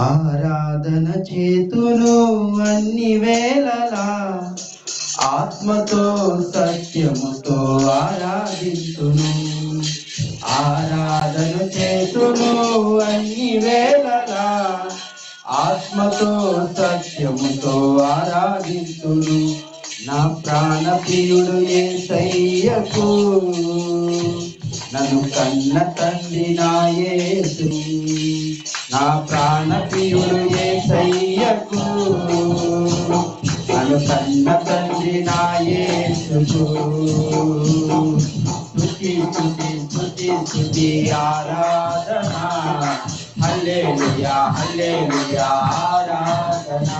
ఆరాధన చేతులు అన్ని వేళలా ఆత్మతో సత్యముతో ఆరాధింతును ఆరాధన చేతులు అన్ని వేళలా ఆత్మతో సత్యముతో ఆరాధింతును నా ప్రాణ ప్రియుడు ఏ సయ్యకు నన్ను కన్న తండ్రి నాయేసు నా ప్రాణప్రియుడు ఏసయ్యకు. అనుసన్న తండ్రి నా యేసుకు. స్థుతి స్థుతి స్థుతి స్థుతి ఆరాధన. హల్లెలూయా హల్లెలూయా ఆరాధన.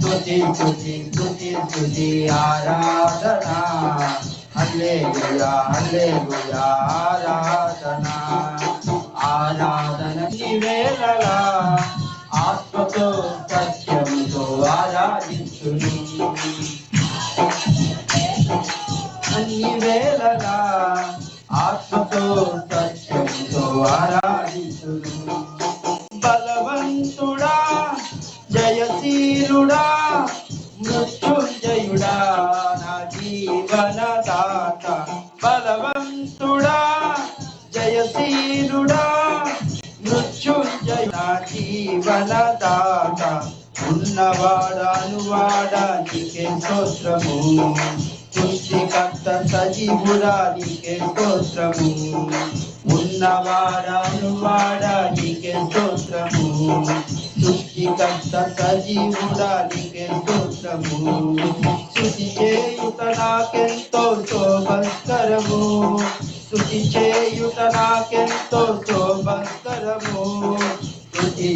స్థుతి స్థుతి స్థుతి స్థుతి ఆరాధన. హల్లెలూయా హల్లెలూయా ఆరాధన. ఆత్మతో సత్యముతో ఆరాధించును అన్ని వేళలా ఆత్మతో సత్యముతో ఆరాధించును. బలవంతుడా జయశీలుడా మృత్యుంజయుడా నా జీవనదాత. బలవంతుడా జయశీలుడా మృత్యుంజయ నా జీవనదాత ఉన్నవాడాను వాడా నీకే స్తోత్రము. సృష్టికర్త సజీవుడా నీకే స్తోత్రము. ఉన్నవాడాను వాడా నీకే స్తోత్రము. సృష్టికర్త సజీవుడా నీకే స్తోత్రము. శృతి చేయుట నాకెంతో శోభస్కరము. శృతి చేయుట నాకెంతో శోభస్కరము. స్తుతి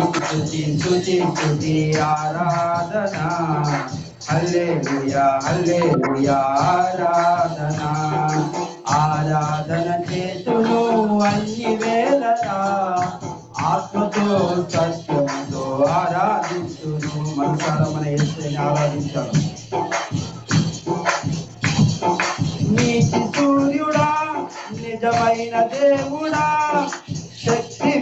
స్తుతి స్తుతి ఆరాధన హల్లెలూయా హల్లెలూయా ఆరాధన ఆరాధన చేతును అన్ని వేళలా ఆత్మతో సత్యంతో ఆరాధించును. మనసారా మన యేసుని ఆరాధించాలి నీతి సూర్యుడా నిజమైన దేవుడా.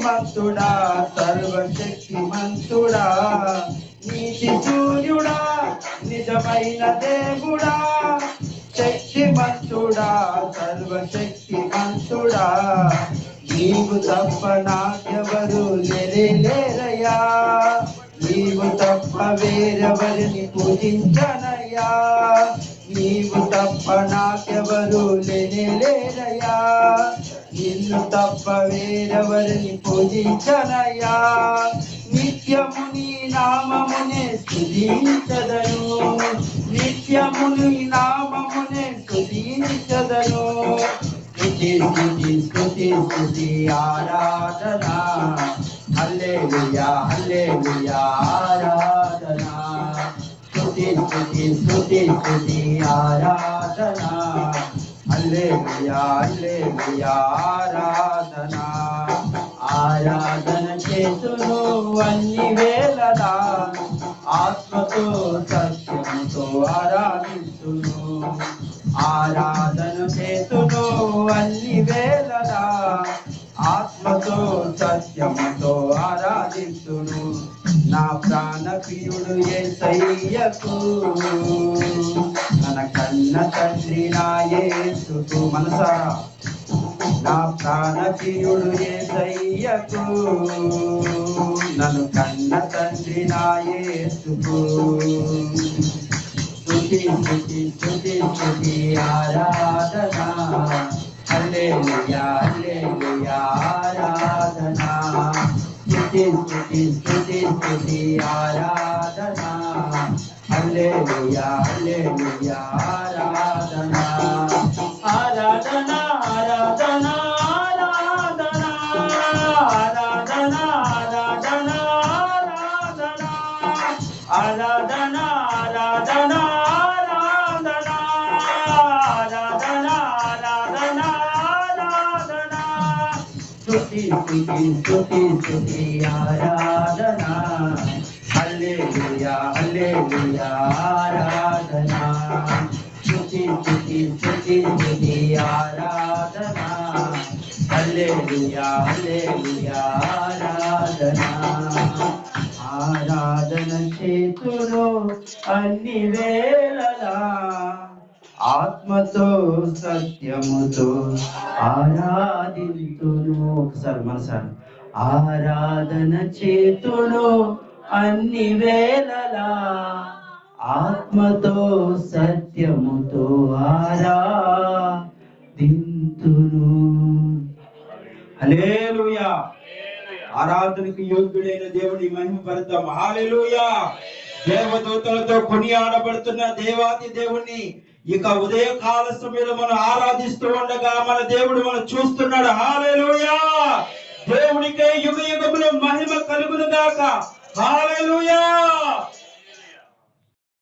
శక్తిమంతుడా సర్వశక్తిమంతుడా నీతి సూర్యుడా నిజమైన దేవుడా శక్తిమంతుడా సర్వశక్తిమంతుడా. నీవు తప్ప నాకెవరు లేరయ్యా నీవు తప్ప వేరెవరిని పూజించనయ్యా. నీవు తప్ప నాకెవరు లేరయ్యా నిన్ను తప్ప వేరెవరిని పూజించనయ్యా. నిత్యము నీ నామమునే స్తుతించదను నిత్యము నీ నామమునే స్తుతించదను స్థుతి స్థుతి స్థుతి స్థుతి ఆరాధన. హల్లెలూయా హల్లెలూయా ఆరాధన. స్థుతి స్థుతి స్థుతి స్థుతి ఆరాధన. హల్లెలూయా హల్లెలూయా ఆరాధన. ఆరాధన చేతును అన్ని వేళలా ఆత్మతో సత్యంతో ఆరాధించును. ఆరాధన చేతును అన్ని వేళలా ఆత్మతో సత్యంతో ఆరాధించును. నా ప్రాణ ప్రియుడు ఏ సయ్యకు మన కన్న తండ్రి నాయసు మనసా. నా ప్రాణ ప్రియుడు ఏసయ్యకు నన్ను కన్న తండ్రి నాయసుకు స్థుతి స్థుతి స్థుతి స్థుతి ఆరాధన. హల్లెలూయా స్థుతి స్థుతి స్థుతి స్థుతి ఆరాధన. హల్లెలూయా హల్లెలూయా ఆరాధన ఆరాధన ఆరాధన ఆరాధన ఆరాధన ఆరాధన ఆరాధన ఆరాధన ఆరాధన ఆరాధన ఆరాధన స్తుతి స్తుతి స్తుతి స్తుతి ఆరాధన హల్లెలూయా హల్లెలూయా ఆరాధన స్తుతి స్తుతి స్తుతి స్తుతి ఆరాధన హల్లెలూయా హల్లెలూయా ఆరాధన చేతును అన్ని వేళలా ఆత్మతో సత్యముతో ఆరాధింతును ఒకసారి మనసారి ఆరాధన చేతులో అన్ని వేళలా ఆత్మతో సత్యముతో ఆరాధింతును హల్లెలూయా. ఆరాధనకు యోగ్యుడైన దేవుని మహిమ పడతాం దేవదూతలతో కొనియాడబడుతున్న దేవాది దేవుణ్ణి ఇక ఉదయ కాల సమయంలో మనం ఆరాధిస్తూ ఉండగా మన దేవుడు మనం చూస్తున్నాడు. హాలెలూయా దేవునికే యుగ యుగములో మహిమ కలుగును గాక. హాలెలూయా